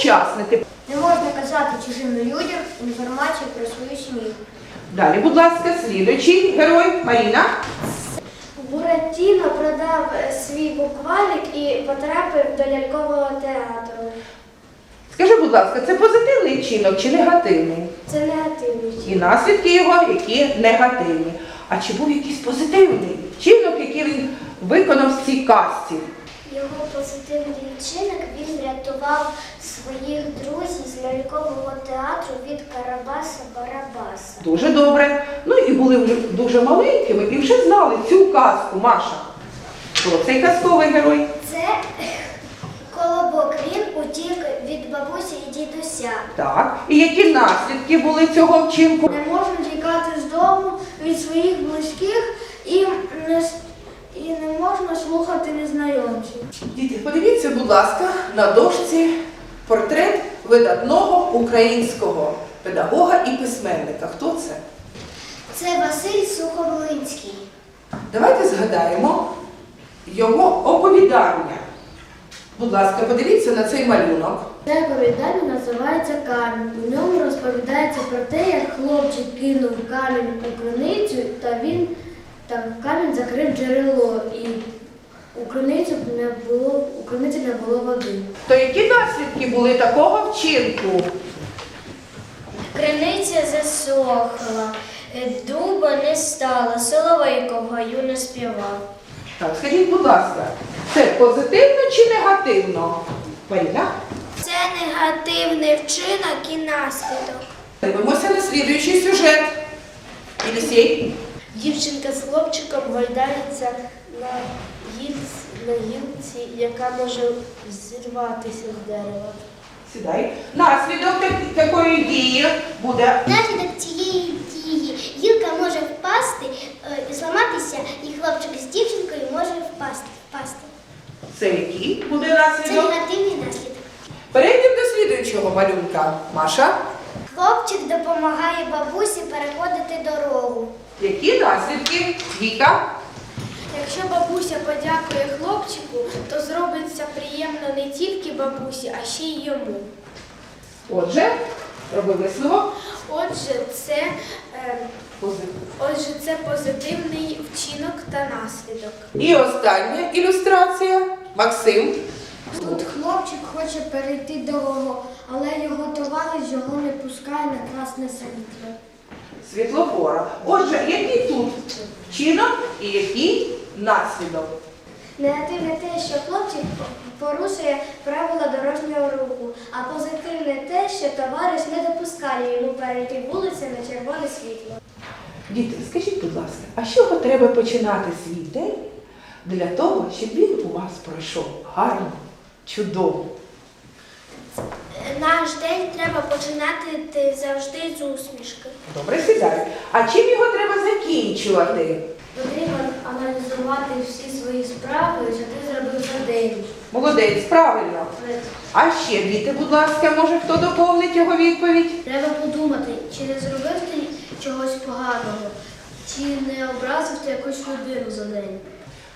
учасники. Не можна казати чужим людям інформацію про свою сім'ю. Далі, будь ласка, слідуючий герой Маріна. Буратіно продав е, свій буквалік і потрапив до лялькового театру. Скажи, будь ласка, це позитивний вчинок чи негативний? Це негативний І наслідки його, які негативні. А чи був якийсь позитивний вчинок, який він виконав в цій казці? Його позитивний вчинок він врятував своїх друзів з лялькового театру від Карабаса Барабаса. Дуже добре. Ну і були вже дуже маленькими і вже знали цю казку, Маша. Хто цей казковий герой? Це колобок. Він утік від бабусі і дідуся. Так. І які наслідки були цього вчинку? Не можна тікати з дому від своїх близьких і не, і не можна слухати незнайомців. Діти, подивіться, будь ласка, на дошці портрет видатного українського педагога і письменника. Хто це? Це Василь Сухомлинський. Давайте згадаємо його оповідання. Будь ласка, подивіться на цей малюнок. Це оповідання називається Камінь. У ньому розповідається про те, як хлопчик кинув камінь у криницю, та він та камінь закрив джерело, і у криницю не було у криниці не було води. То які наслідки були такого вчинку? Криниця засохла, е, дуба не стало, соловейко в гаю не співав. Так, скажіть, будь ласка, це позитивно чи негативно? Маріна? Це негативний вчинок і наслідок. Дивимося на слідуючий сюжет. Єлісей. Дівчинка з хлопчиком гойдається на на гілці, яка може зірватися з дерева. Сідай. Наслідок такої дії буде. Наслідок цієї дії гілка може впасти е, зламатися, і хлопчик з дівчинкою може впасти. впасти. Це який буде Це наслідок? негативний наслідок. Перейдемо до слідуючого малюнка. Маша. Хлопчик допомагає бабусі переходити дорогу. Які наслідки? Віка. Якщо бабуся подякує хлопчику, то зробиться приємно не тільки бабусі, а ще й йому. Отже, роби висновок. Отже, це, е, отже, це позитивний вчинок та наслідок. І остання ілюстрація. Максим. Тут хлопчик хоче перейти дорогу, але його товариш його не пускає на красне світло. Світлофора. Отже, який тут вчинок і який наслідок? Негативне те, що хлопчик порушує правила дорожнього руху, а позитивне те, що товариш не допускає йому перейти вулицю на червоне світло. Діти, скажіть, будь ласка, а з чого треба починати свій день для того, щоб він у вас пройшов гарно, чудово? Наш день треба починати завжди з усмішки. Добре, сідай. А чим його треба закінчувати? Потрібно аналізувати всі свої справи, що ти зробив за день. Молодець, правильно. А ще, діти, будь ласка, може хто доповнить його відповідь? Треба подумати, чи не зробив ти чогось поганого, чи не образив ти якусь людину за день.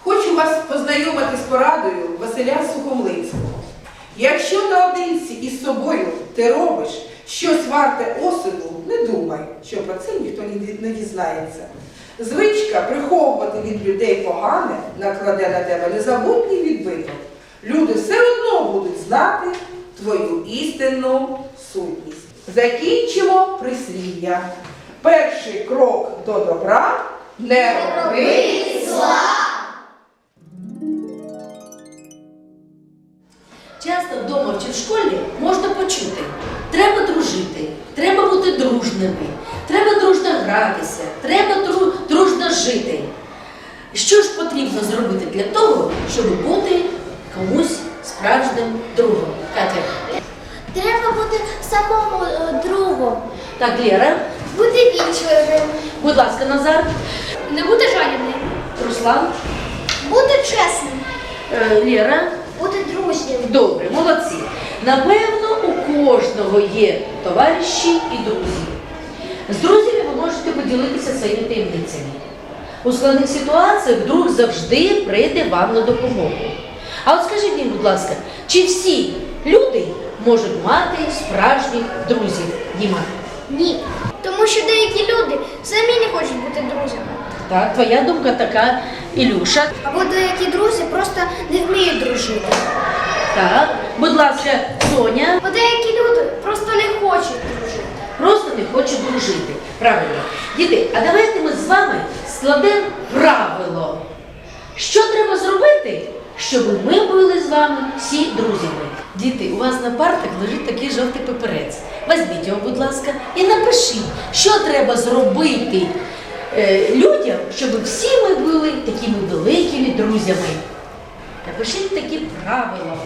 Хочу вас познайомити з порадою Василя Сухомлинського. Якщо наодинці із собою ти робиш щось варте осуду, не думай, що про це ніхто не не дізнається. Звичка приховувати від людей погане накладе на тебе незабутній відбиток. Люди все одно будуть знати твою істинну сутність. Закінчимо прислів'я. Перший крок до добра не роби Часто вдома чи в школі можна почути. Треба дружити, треба бути дружними, треба дружно гратися, треба дружно жити. Що ж потрібно зробити для того, щоб бути комусь справжнім другом? Катя. Треба бути самому е, другом, Так, Лера, бути вічливим, будь ласка, Назар, не бути жалібним, Руслан, бути чесним, е, Лера. бути дружнім. Добре, молодці. Напевно, у кожного є товариші і друзі. З друзями ви можете поділитися своїми таємницями. У складних ситуаціях друг завжди прийде вам на допомогу. А от скажіть мені, будь ласка, чи всі люди можуть мати справжніх друзів. Діма. Ні. Тому що деякі люди самі не хочуть бути друзями. Так, твоя думка така, Ілюша. Або деякі друзі просто не вміють дружити. Так, будь ласка, Соня. Бо деякі люди просто не хочуть дружити. Просто не хочуть дружити. Правильно. Діти, а давайте ми з вами складемо правило. Що треба зробити, щоб ми були з вами всі друзями? Діти, у вас на партах лежить такий жовтий папірець. Візьміть його, будь ласка, і напишіть, що треба зробити е, людям, щоб всі ми були такими великими друзями. Напишіть такі правила.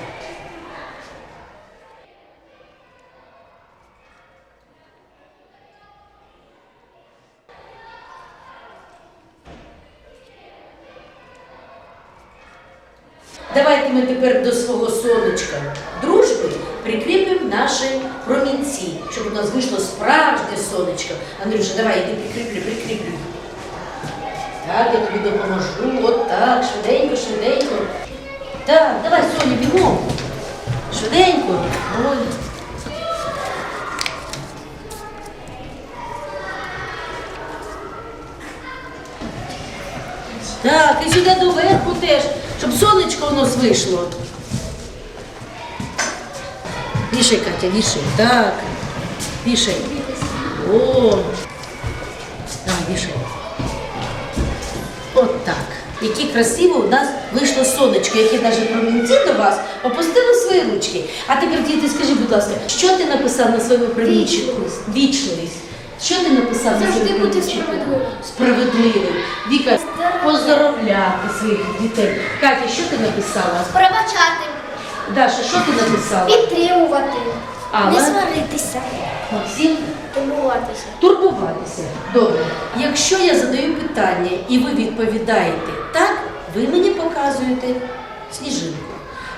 Давайте ми тепер до свого сонечка дружби прикріпимо наші промінці, щоб у нас вийшло справжнє сонечко. Андрюша, давай, іди прикріплю, прикріплю. Так, я тобі допоможу. От так, швиденько, швиденько. Так, давай, Соня, бігом. Швиденько. Ой. Так, і сюди доверху теж, щоб сонечко у нас вийшло. Вішай, Катя, вішай. Так. Вішай. О. Там, вішай. От так. Які красиво у нас вийшло сонечко, яке навіть промінці до вас опустило свої ручки. А тепер, діти, скажи, будь ласка, що ти написав на своєму промінчику? Вічливість. Що ти написав Завжди бути справедливим. Справедливим. Віка, поздоровляти своїх дітей. Катя, що ти написала? Пробачати, Даша, що ти написала? підтримувати, не сваритися, Максим, турбуватися. турбуватися. Добре. Якщо я задаю питання і ви відповідаєте так, ви мені показуєте сніжинку.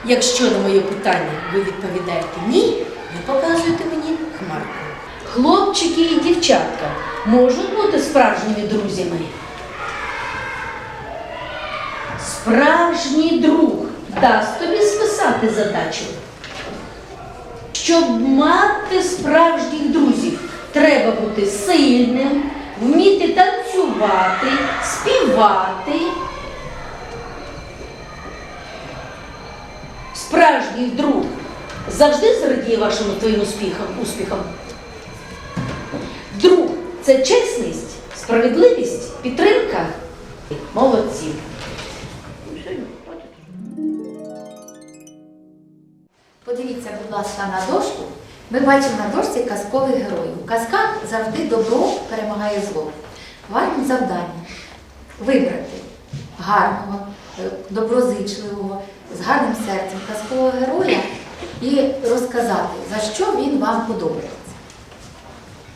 Якщо на моє питання ви відповідаєте ні, ви показуєте мені хмарку. Хлопчики і дівчатка можуть бути справжніми друзями. Справжній друг дасть тобі списати задачу. Щоб мати справжніх друзів, треба бути сильним, вміти танцювати, співати. Справжній друг завжди зрадіє вашим твоїм успіхам. Друг це чесність, справедливість, підтримка. Молодці. Подивіться, будь ласка, на дошку. Ми бачимо на дошці казкових героїв. У казках завжди добро перемагає зло. Ваше завдання вибрати гарного, е, доброзичливого, з гарним серцем казкового героя і розказати, за що він вам подобається.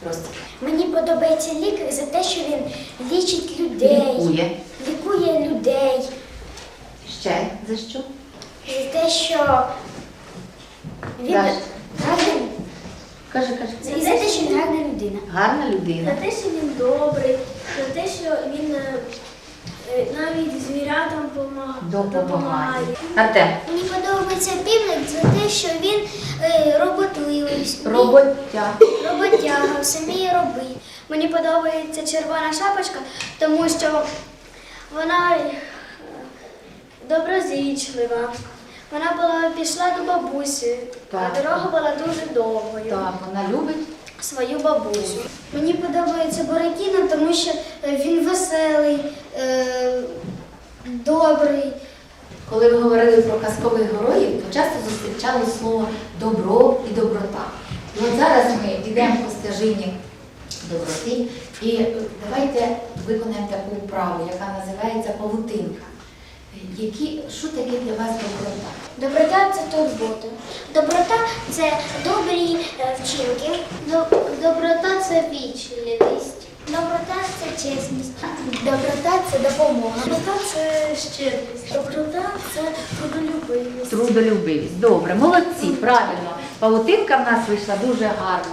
Просто Мені подобається лікар за те, що він лічить людей, лікує. лікує людей, Ще за що? за те, що він Даш. гарний, Кажи, кажи. і за те, що він гарна людина. Гарна людина. те, що він добрий, за те, що він е, навіть звірятам пома- Допомагає. Артем, Мені подобається півник за те, що він е, роботливий, роботя. роботяга, все вміє робити. Мені подобається червона шапочка, тому що вона е, доброзичлива. Вона була пішла до бабусі, Так. а дорога була дуже довгою. Так, вона любить. Свою бабусю. Мені подобається Бородіна, тому що е, він веселий, е, добрий. Коли ви говорили про казкових героїв, то часто зустрічали слово добро і доброта. І от зараз ми йдемо по стежині доброти і давайте виконаємо таку вправу, яка називається павутинка. Які, що таке для вас доброта? Доброта це турбота. Доброта це добрі е, вчинки. Доброта це вічливість. Доброта це чесність. Доброта це допомога. Доброта це щирість. Доброта це трудолюбивість. Трудолюбивість. Добре, молодці, правильно. Павутинка в нас вийшла дуже гарно.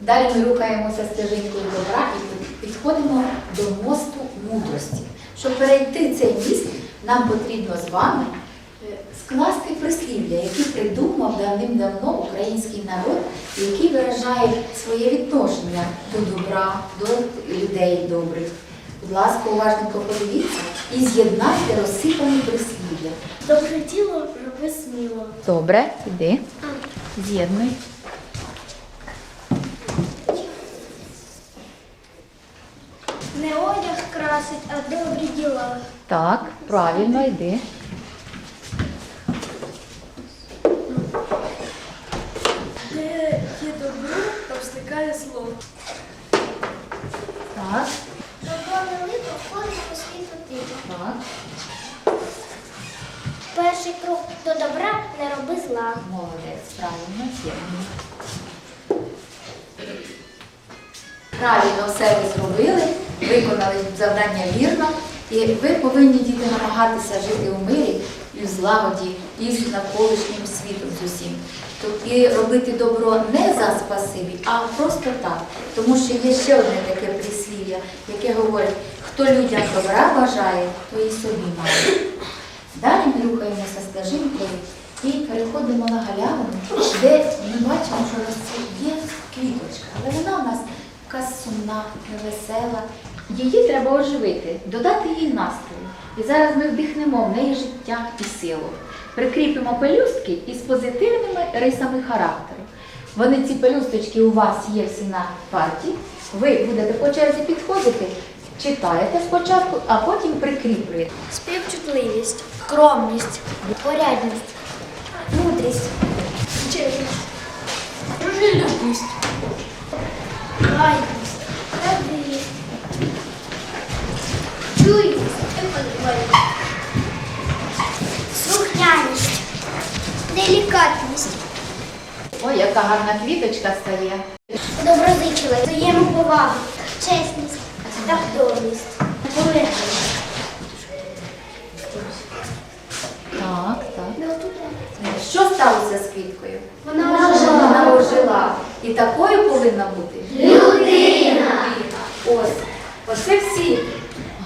Далі ми рухаємося стежинкою добра і підходимо до мосту мудрості. Щоб перейти цей міст, нам потрібно з вами скласти прислів'я, які придумав давним-давно український народ, який виражає своє відношення до добра, до людей добрих. Будь ласка, уважненько подивіться і з'єднайте розсипані прислів'я. Добре діло роби сміло. Добре, іди. З'єднуй. Не одяг красить, а добрі діла. Так, правильно, йди. Де є добро, там зникає зло. Так, Добро велико входить у світу тихо. так. Перший крок до роби зла. Молодець, правильно, з'єднуй. Правильно все ви зробили, виконали завдання вірно, і ви повинні діти намагатися жити у мирі і в злагоді і з навколишнім світом з усім. І робити добро не за спасибі, а просто так. Тому що є ще одне таке прислів'я, яке говорить, хто людям добра бажає, то і собі має. Далі ми рухаємося стежинкою і переходимо на галявину, де ми бачимо, що росте є квіточка, але вона у нас якась сумна, невесела. Її треба оживити, додати їй настрою. І зараз ми вдихнемо в неї життя і силу. Прикріпимо пелюстки із позитивними рисами характеру. Вони ці пелюсточки у вас є всі на парті. Ви будете по черзі підходити, читаєте спочатку, а потім прикріплюєте. Співчутливість, скромність, Порядність, мудрість, чесність, дружелюбність, лайність, правдивість, чуйність, слухняність, делікатність, Ой, яка гарна квіточка стає. доброзичливість, взаємоповага, чесність, тактовність, полегкість. Так, так. Що сталося з квіткою? Вона Вона ожила. І такою повинна бути людина. Ось. Оце всі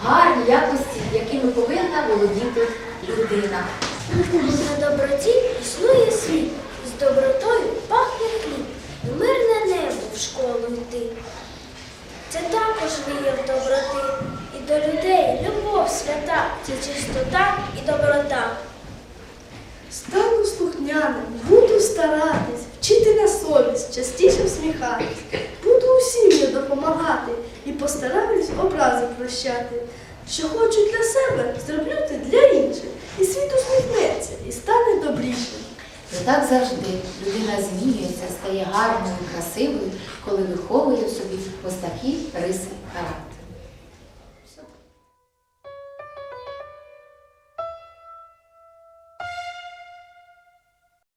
гарні якості, якими повинна володіти людина. На доброті існує світ, з добротою пахне хліб, в мирне небо в школу йти. Це також вияв доброти, і до людей любов свята, це чистота і доброта. Стану слухняним, буду старатись, вчити на совість, частіше всміхатись. Буду усім я допомагати і постараюсь образи прощати. Що хочу для себе, зроблю те для інших. І світ усміхнеться і стане добрішим. І так завжди людина змінюється, стає гарною, красивою, коли виховує в собі ось такі риси характеру.